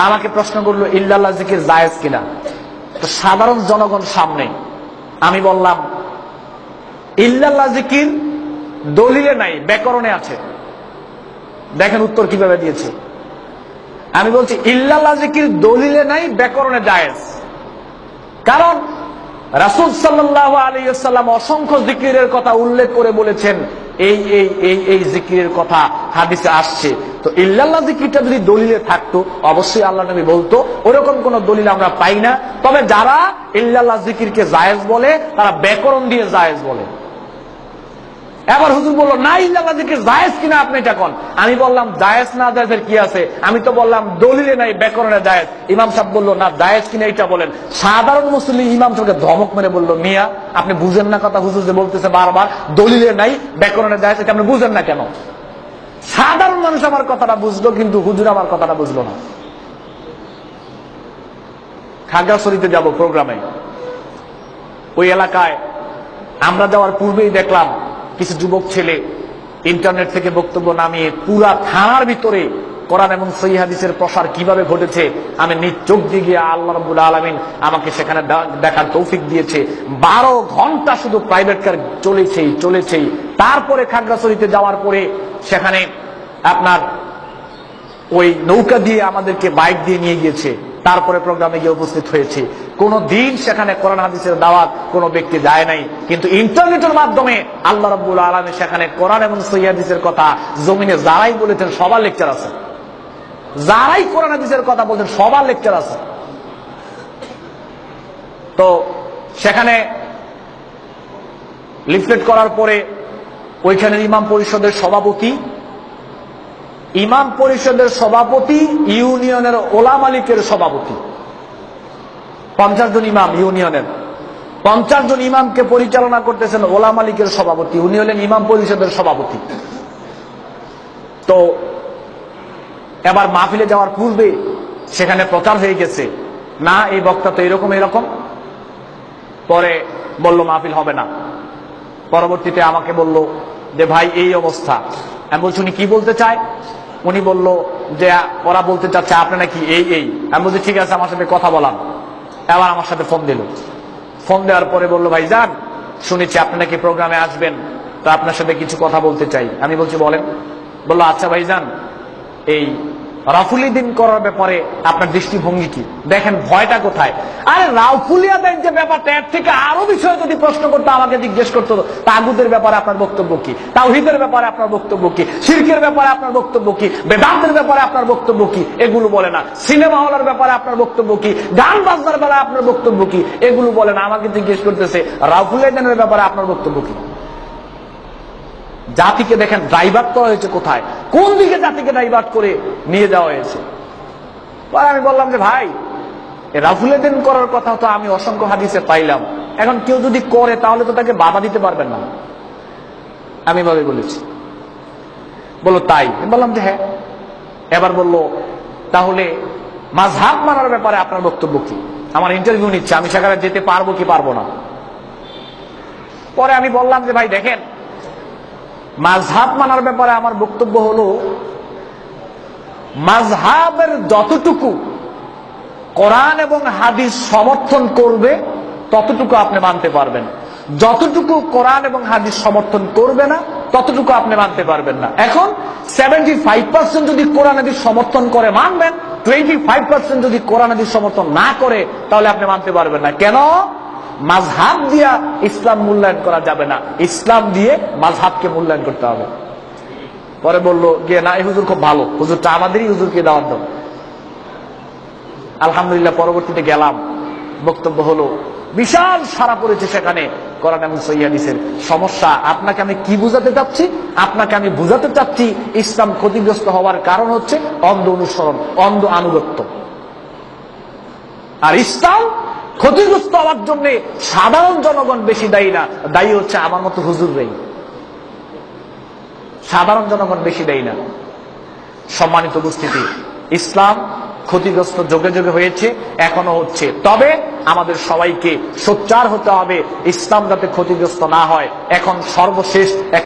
তা আমাকে প্রশ্ন করল, ইল্লাল্লাহ জিকির জায়েজ কিনা? তো সাধারণ জনগণ সামনে, আমি বললাম, ইল্লাল্লাহ জিকির দলিলে নাই, ব্যাকরণে আছে। দেখেন উত্তর কীভাবে দিয়েছে। আমি বলছি, ইল্লাল্লাহ জিকির দলিলে নাই, ব্যাকরণে জায়েজ। কারণ রাসুল সাল্লাহ আলাইসাল্লাম অসংখ্য জিকিরের কথা উল্লেখ করে বলেছেন, এই এই এই এই জিকিরের কথা হাদিসে আসছে। তো ইল্লাল্লাহ জিকিরটা যদি দলিলে থাকতো, অবশ্যই আল্লাহ নবী বলতো, ওরকম কোন দলিল আমরা পাই না। তবে যারা ইল্লাল্লাহ জিকিরকে জায়েজ বলে, তারা ব্যাকরণ দিয়ে জায়েজ বলে। এবার হুজুর বলল, না, ইল্লাল্লাহ জিকির জায়েজ কিনা আপনি এটা কোন? আমি বললাম, জায়েজ না, জায়েজের কি আছে? আমি তো বললাম, দলিলে নাই, ব্যাকরণে জায়েজ। ইমাম সাহেব বলল, না, জায়েজ কিনা এটা বলেন। সাধারণ মুসলিম ইমাম সাহেবকে ধমক মেরে বলল, মিয়া, আপনি বুঝেন না কথা হুজুর যে বলতেছে বারবার, দলিলে নাই, ব্যাকরণে জায়েজ, এটা আপনি বুঝেন না কেন? সাধারণ মানুষ আমার কথাটা বুঝলো, কিন্তু হুজুর আমার কথাটা বুঝলো না। খাগড়াছড়িতে যাব প্রোগ্রামে। ওই এলাকায় আমরা যাওয়ার পূর্বেই দেখলাম কিছু যুবক ছেলে ইন্টারনেট থেকে বক্তব্য নামিয়ে পুরা থানার ভিতরে কোরআন এবং সহি হাদিসের প্রসার কীভাবে ঘটেছে, আমি নিজ চোখ দিয়ে গিয়ে আল্লাহ রব্বুল আলমিন আমাকে সেখানে দেখার তৌফিক দিয়েছে। বারো ঘণ্টা শুধু প্রাইভেট কার চলেছেই চলেছেই। তারপরে খাগড়াছড়িতে যাওয়ার পরে সেখানে আপনার ওই নৌকা দিয়ে আমাদেরকে বাইক দিয়ে নিয়ে গিয়েছে। তারপরে প্রোগ্রামে গিয়ে উপস্থিত হয়েছে। কোন দিন সেখানে কোরআন হাদিসের দাওয়াত কোন ব্যক্তি যায় নাই। কিন্তু ইন্টারনেটের মাধ্যমে আল্লাহ রব্বুল আলমী সেখানে কোরআন এবং সৈয়াদিসের কথা জমিনে যারাই বলেছেন সবার লেকচার আছে। যারাই কোরআন হাদিসের কথা বলছেন সবার লেকচার আছে। তো সেখানে লিফলেট করার পরে ওইখানের ইমাম পরিষদের সভাপতি, ইমাম পরিষদের সভাপতি, ইউনিয়নের ওলা মালিকের সভাপতি। পঞ্চাশ জন ইমাম ইউনিয়নের। পঞ্চাশ জন ইমামকে পরিচালনা করতেছেন ওলা মালিকের সভাপতি, উনি হলেন ইমাম পরিষদের সভাপতি। তো এবার মাহফিলে যাওয়ার পূর্বে সেখানে প্রচার হয়ে গেছে, না, এই বক্তা তো এরকম এরকম। পরে বলল মাহফিল হবে না। পরবর্তীতে আমাকে বলল যে, ভাই, এই অবস্থা। আমি বলছি, উনি কি বলতে চায়? উনি বলল যে, ওরা বলতে চাচ্ছে আপনি নাকি এই এই। আমি বলছি, ঠিক আছে, আমার সাথে কথা বলাম এবার আমার সাথে ফোন দিল। ফোন দেওয়ার পরে বলল, ভাই, যান, শুনেছি আপনি নাকি প্রোগ্রামে আসবেন, তো আপনার সাথে কিছু কথা বলতে চাই। আমি বলছি, বলেন। বলল আচ্ছা ভাই, যান। এই রাফুলিদিন করার ব্যাপারে আপনার দৃষ্টিভঙ্গি কি? দেখেন ভয়টা কোথায়? আরে রাফুলিয়া দেন যে ব্যাপারটা, এর থেকে আরও বিষয় যদি প্রশ্ন করতো, আমাকে জিজ্ঞেস করতো তাগুদের ব্যাপারে আপনার বক্তব্য কি? তাওহিদের ব্যাপারে আপনার বক্তব্য কি? শিরকের ব্যাপারে আপনার বক্তব্য কি? বেদান্তের ব্যাপারে আপনার বক্তব্য কি? এগুলো বলে না। সিনেমা হলের ব্যাপারে আপনার বক্তব্য কি? গান বাজনার ব্যাপারে আপনার বক্তব্য কি? এগুলো বলে না। আমাকে জিজ্ঞেস করতেছে রাফুলিয়া দেনের ব্যাপারে আপনার বক্তব্য কি? জাতিকে দেখেন ড্রাইভার করা হয়েছে কোথায়? কোন দিকে জাতিকে ড্রাইভার করে নিয়ে যাওয়া হয়েছে? আমি বললাম যে, ভাই রাফুলেদিন করার কথা তো আমি অসংখ্য হাদিসে পাইলাম। এখন কেউ যদি করে, তাহলে তো তাকে বাধা দিতে পারবেন না। আমি ভাবে বলেছি। বলল, তাই? বললাম যে হ্যাঁ। এবার বলল, তাহলে মাঝহাব মানার ব্যাপারে আপনার বক্তব্য কি? আমার ইন্টারভিউ নিচ্ছে, আমি সেখানে যেতে পারব কি পারব না? পরে আমি বললাম যে, ভাই, দেখেন মাঝহাব মানার ব্যাপারে আমার বক্তব্য হলো, মাঝহাবের যতটুকু কোরআন এবং হাদিস সমর্থন করবে, ততটুকু আপনি মানতে পারবেন। যতটুকু কোরআন এবং হাদিস সমর্থন করবে না, ততটুকু আপনি মানতে পারবেন না। এখন সেভেন্টি ফাইভ পার্সেন্ট যদি কোরআন হাদিস সমর্থন করে মানবেন টোয়েন্টি ফাইভ পার্সেন্ট যদি কোরআন হাদিস সমর্থন না করে, তাহলে আপনি মানতে পারবেন না। কেন? মাঝহাব দিয়া ইসলাম মূল্যায়ন করা যাবে না। ইসলাম দিয়ে মাঝহাবকে মূল্যায়ন করতে হবে। পরে বলল, গিয়ে না, এই হুজুর খুব ভালো। হুজুরটা আমাদেরই হুজুরকে দাওয়াত দাও। আলহামদুলিল্লাহ, পরবর্তীতে গেলাম। বক্তব্য হলো, বিশাল সারা পড়েছে সেখানে কোরআন এবং সৈয়াদিসের সমস্যা, আপনাকে আমি কি বুঝাতে চাচ্ছি? আপনাকে আমি বুঝাতে চাচ্ছি, ইসলাম ক্ষতিগ্রস্ত হওয়ার কারণ হচ্ছে অন্ধ অনুসরণ, অন্ধ আনুগত্য। আর ইসলাম ক্ষতিগ্রস্ত হওয়ার জন্য সাধারণ জনগণ বেশি দায়ী না। দায়ী হচ্ছে আমার মতো হুজুররাই সাধারণ জনগণ বেশি দেয় না। সম্মানিত উপস্থিতি, ইসলাম ক্ষতিগ্রস্ত যোগে যোগে হয়েছে এখনও হচ্ছে। তবে আমাদের সবাইকে সোচ্চার হতে হবে, ইসলাম যাতে ক্ষতিগ্রস্ত না হয়। এখন সর্বশেষ এক